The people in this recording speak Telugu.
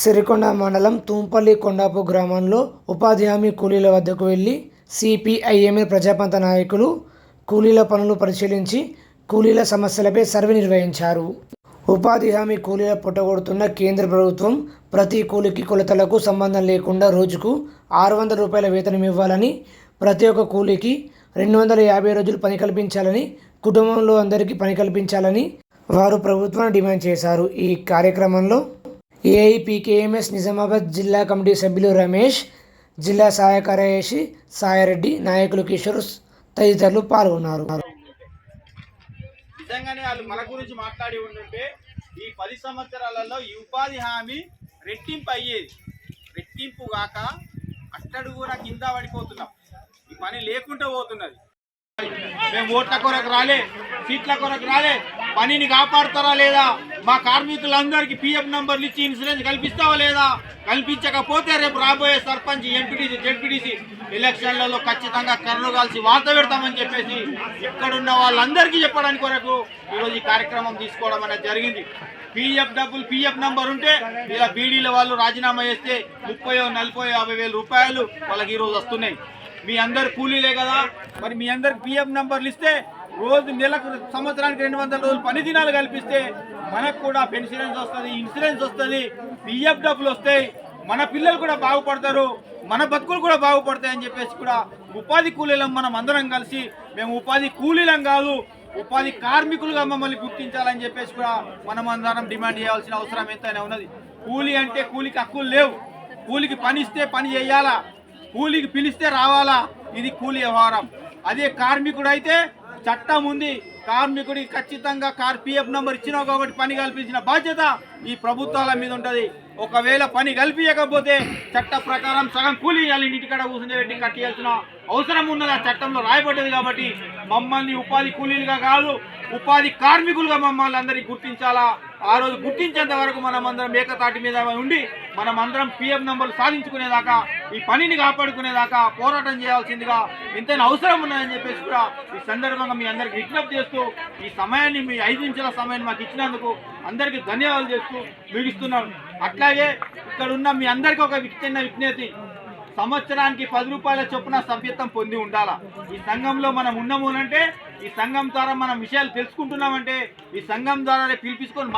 సిరికొండ మండలం తూంపల్లి కొండాపు గ్రామంలో ఉపాధి హామీ కూలీల వద్దకు వెళ్ళి సిపిఐఎంఎల్ ప్రజాపంత నాయకులు కూలీల పనులు పరిశీలించి కూలీల సమస్యలపై సర్వే నిర్వహించారు. ఉపాధి హామీ కూలీల పుట్టగొడుతున్న కేంద్ర ప్రభుత్వం ప్రతి కూలికి కొలతలకు సంబంధం లేకుండా రోజుకు ఆరు వందల రూపాయల వేతనం ఇవ్వాలని ప్రతి ఒక్క కూలీకి రెండు వందల యాభై రోజులు పని కల్పించాలని కుటుంబంలో అందరికీ పని కల్పించాలని వారు ప్రభుత్వాన్ని డిమాండ్ చేశారు. ఈ కార్యక్రమంలో ఏఐపీకేఎంఎస్ నిజామాబాద్ జిల్లా కమిటీ సభ్యులు రమేష్ జిల్లా సహాయ కార్యదర్శి సాయారెడ్డి నాయకులు కిషోర్ తదితరులు పాల్గొన్నారు. నిజంగానే వాళ్ళు మన గురించి మాట్లాడి ఉండుంటే ఈ పది సంవత్సరాలలో ఈ ఉపాధి హామీ రెట్టింపు అయ్యేది. రెట్టింపు కాక అట్టడుగున కింద పడిపోతున్నాం. ఈ పని లేకుండా పోతున్నది. మేము ఓట్ల కొరకు రాలే సీట్ల కొరకు రాలే పనిని కాపాడుతారా లేదా మా కార్మికులందరికీ పిఎఫ్ నంబర్లు ఇచ్చి ఇన్సూరెన్స్ కల్పిస్తావా లేదా? కల్పించకపోతే రేపు రాబోయే సర్పంచ్ ఎంపీడీసీ జెడ్పీడీసీ ఎలక్షన్లలో ఖచ్చితంగా కర్రు కాల్చి వార్త పెడతామని చెప్పేసి ఇక్కడున్న వాళ్ళందరికీ చెప్పడానికి కొరకు ఈరోజు ఈ కార్యక్రమం తీసుకోవడం అనేది జరిగింది. పిఎఫ్ డబ్బులు పిఎఫ్ నంబర్ ఉంటే ఇలా బీడీల వాళ్ళు రాజీనామా చేస్తే ముప్పై నలభై యాభై వేల రూపాయలు వాళ్ళకి ఈరోజు వస్తున్నాయి. మీ అందరు కూలీలే కదా? మరి మీ అందరికి పిఎఫ్ నంబర్లు ఇస్తే రోజు నెలకు సంవత్సరానికి రెండు వందల రోజులు పని దినాలు కల్పిస్తే మనకు కూడా పెన్షన్స్ వస్తుంది ఇన్సూరెన్స్ వస్తుంది పిఎఫ్ డబ్బులు వస్తాయి. మన పిల్లలు కూడా బాగుపడతారు మన బతుకులు కూడా బాగుపడతాయి అని చెప్పేసి కూడా ఉపాధి కూలీలం మనం అందరం కలిసి మేము ఉపాధి కూలీలం కాదు ఉపాధి కార్మికులుగా మమ్మల్ని గుర్తించాలని చెప్పేసి కూడా మనం అందరం డిమాండ్ చేయాల్సిన అవసరం ఎంతైనా ఉన్నది. కూలీ అంటే కూలికి హక్కులు లేవు. కూలికి పని ఇస్తే పని చేయాలా? కూలికి పిలిస్తే రావాలా? ఇది కూలి వ్యవహారం. అదే కార్మికుడు అయితే చట్టం ఉంది. కార్మికుడికి ఖచ్చితంగా కార్ పిఎఫ్ నంబర్ ఇచ్చినావు కాబట్టి పని కల్పించిన బాధ్యత ఈ ప్రభుత్వాల మీద ఉంటుంది. ఒకవేళ పని కల్పించకపోతే చట్ట ప్రకారం సగం కూలీ ఇవ్వాలి ఇంటికాడ కూర్చుని పెట్టి కట్టియాల్సిన అవసరం ఉన్నది. ఆ చట్టంలో రాయబడ్డది కాబట్టి మమ్మల్ని ఉపాధి కూలీలుగా కాదు ఉపాధి కార్మికులుగా మమ్మల్ని అందరికీ గుర్తించాలా? ఆ రోజు గుర్తించేంత వరకు మనం అందరం ఏకతాటి మీద ఉండి మనం అందరం పిఎఫ్ నంబర్లు సాధించుకునేదాకా ఈ పనిని కాపాడుకునేదాకా పోరాటం చేయాల్సిందిగా ఎంతైనా అవసరం ఉన్నదని చెప్పేసి కూడా ఈ సందర్భంగా మీ అందరికి విజ్ఞప్తి చేస్తూ ఈ సమయాన్ని మీ ఐదు నిమిషాల సమయాన్ని మాకు ఇచ్చినందుకు అందరికీ ధన్యవాదాలు చేస్తూ ముగిస్తున్నాను. అట్లాగే ఇక్కడ ఉన్న మీ అందరికీ ఒక చిన్న విజ్ఞప్తి. సంవత్సరానికి పది రూపాయల చొప్పున సభ్యత్వం పొంది ఉండాలా? ఈ సంఘంలో మనం ఉన్నాము అంటే ఈ సంఘం ద్వారా మనం విషయాలు తెలుసుకుంటున్నామంటే ఈ సంఘం ద్వారా పిలిపించుకొని